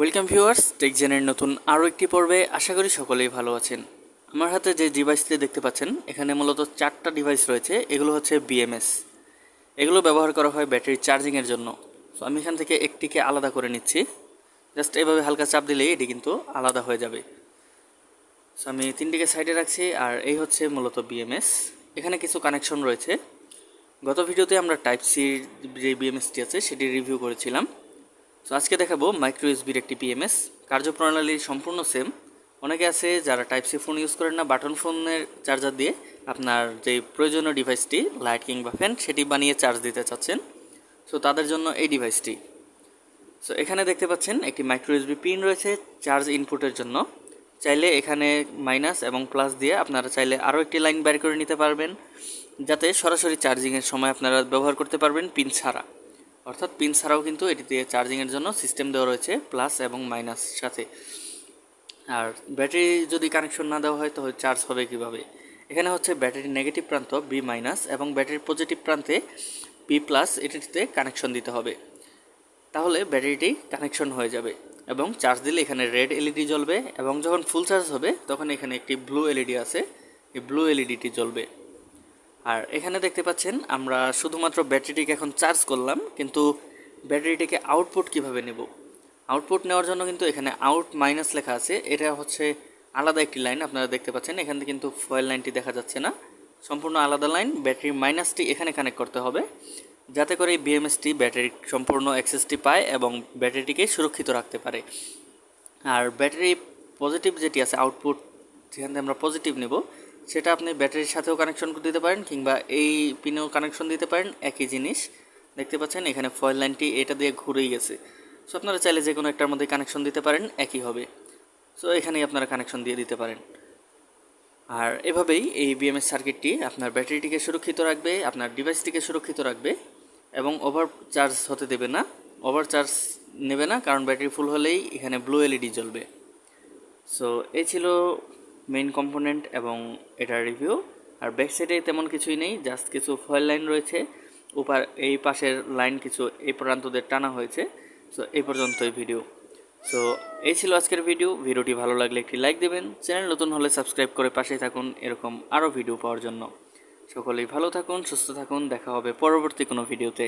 Welcome viewers টেকজেনের নতুন আরও একটি পর্বে আশা করি সকলেই ভালো আছেন। আমার হাতে যে ডিভাইসটি দেখতে পাচ্ছেন, এখানে মূলত চারটা ডিভাইস রয়েছে, এগুলো হচ্ছে বিএমএস এগুলো ব্যবহার করা হয় ব্যাটারি চার্জিংয়ের জন্য। সো আমি এখান থেকে একটিকে আলাদা করে নিচ্ছি। জাস্ট এভাবে হালকা চাপ দিলেই এটি কিন্তু আলাদা হয়ে যাবে। সো আমি তিনটিকে সাইডে রাখছি, আর এই হচ্ছে মূলত বিএমএস এখানে কিছু কানেকশন রয়েছে। গত ভিডিওতে আমরা টাইপ সির যে বিএমএসটি আছে, সেটি রিভিউ করেছিলাম। তো আজকে দেখাবো মাইক্রো ইউএসবির একটি পিএমএস কার্যপ্রণালী সম্পূর্ণ সেম অনেকে আছে যারা টাইপ সি ফোন ইউজ করেন না বাটন ফোনের চার্জার দিয়ে আপনার যে প্রয়োজনীয় ডিভাইসটি লাইট কিংবা ফ্যান সেটি বানিয়ে চার্জ দিতে চাচ্ছেন। সো তাদের জন্য এই ডিভাইসটি সো এখানে দেখতে পাচ্ছেন একটি মাইক্রো ইউএসবি পিন রয়েছে চার্জ ইনপুটের জন্য। চাইলে এখানে মাইনাস এবং প্লাস দিয়ে আপনারা চাইলে আরও একটি লাইন বের করে নিতে পারবেন, যাতে সরাসরি চার্জিংয়ের সময় আপনারা ব্যবহার করতে পারবেন পিন ছাড়া। অর্থাৎ পিন ছাড়াও কিন্তু এটিতে চার্জিংয়ের জন্য সিস্টেম দেওয়া রয়েছে প্লাস এবং মাইনাস সাথে। আর ব্যাটারি যদি কানেকশন না দেওয়া হয়, তাহলে চার্জ হবে কীভাবে? এখানে হচ্ছে ব্যাটারির নেগেটিভ প্রান্ত বি মাইনাস এবং ব্যাটারির পজিটিভ প্রান্তে বি প্লাস এটিতে কানেকশন দিতে হবে। তাহলে ব্যাটারিটি কানেকশন হয়ে যাবে, এবং চার্জ দিলে এখানে রেড এলইডি জ্বলবে, এবং যখন ফুল চার্জ হবে, তখন এখানে একটি ব্লু এলইডি আছে, এই ব্লু এলইডিটি জ্বলবে। আর এখানে দেখতে পাচ্ছেন, আমরা শুধুমাত্র ব্যাটারিটিকে এখন চার্জ করলাম, কিন্তু ব্যাটারিটিকে আউটপুট কীভাবে নেব? আউটপুট নেওয়ার জন্য কিন্তু এখানে আউট মাইনাস লেখা আছে, এটা হচ্ছে আলাদা একটি লাইন, আপনারা দেখতে পাচ্ছেন, এখানে কিন্তু ফয়েল লাইনটি দেখা যাচ্ছে না, সম্পূর্ণ আলাদা লাইন, ব্যাটারি মাইনাসটি এখানে কানেক্ট করতে হবে, যাতে করে এই বিএমএসটি ব্যাটারির সম্পূর্ণ অ্যাক্সেসটি পায় এবং ব্যাটারিটিকে সুরক্ষিত রাখতে পারে। আর ব্যাটারি পজিটিভ যেটি আছে, আউটপুট যেখান থেকে আমরা পজিটিভ নেব সেটা আপনি ব্যাটারির সাথেও কানেকশন দিতে পারেন কিংবা এই পিনেও কানেকশন দিতে পারেন, একই জিনিস। দেখতে পাচ্ছেন এখানে ফয়েল লাইনটি এটা দিয়ে ঘুরেই গেছে। সো আপনারা চাইলে যে কোনো একটার মধ্যে কানেকশন দিতে পারেন, একই হবে। সো এখানেই আপনারা কানেকশন দিয়ে দিতে পারেন। আর এভাবেই এই বিএমএস সার্কিটটি আপনার ব্যাটারিটিকে সুরক্ষিত রাখবে, আপনার ডিভাইসটিকে সুরক্ষিত রাখবে এবং ওভার চার্জ হতে দেবে না। ওভার চার্জ নেবে না, কারণ ব্যাটারি ফুল হলেই এখানে ব্লু এলইডি জ্বলবে। সো এই ছিল মেইন কম্পোনেন্ট এবং এটার রিভিউ আর ব্যাক সাইডে তেমন কিছুই নেই জাস্ট কিছু ফয়েল লাইন রয়েছে। উপার, এই পাশের লাইন কিছু এই প্রান্তদের টানা হয়েছে। সো এই পর্যন্তই ভিডিও সো এই ছিল আজকের ভিডিও ভিডিওটি ভালো লাগলে একটি লাইক দেবেন। চ্যানেল নতুন হলে সাবস্ক্রাইব করে পাশেই থাকুন। এরকম আরও ভিডিও পাওয়ার জন্য। সকলেই ভালো থাকুন, সুস্থ থাকুন। দেখা হবে পরবর্তী কোনো ভিডিওতে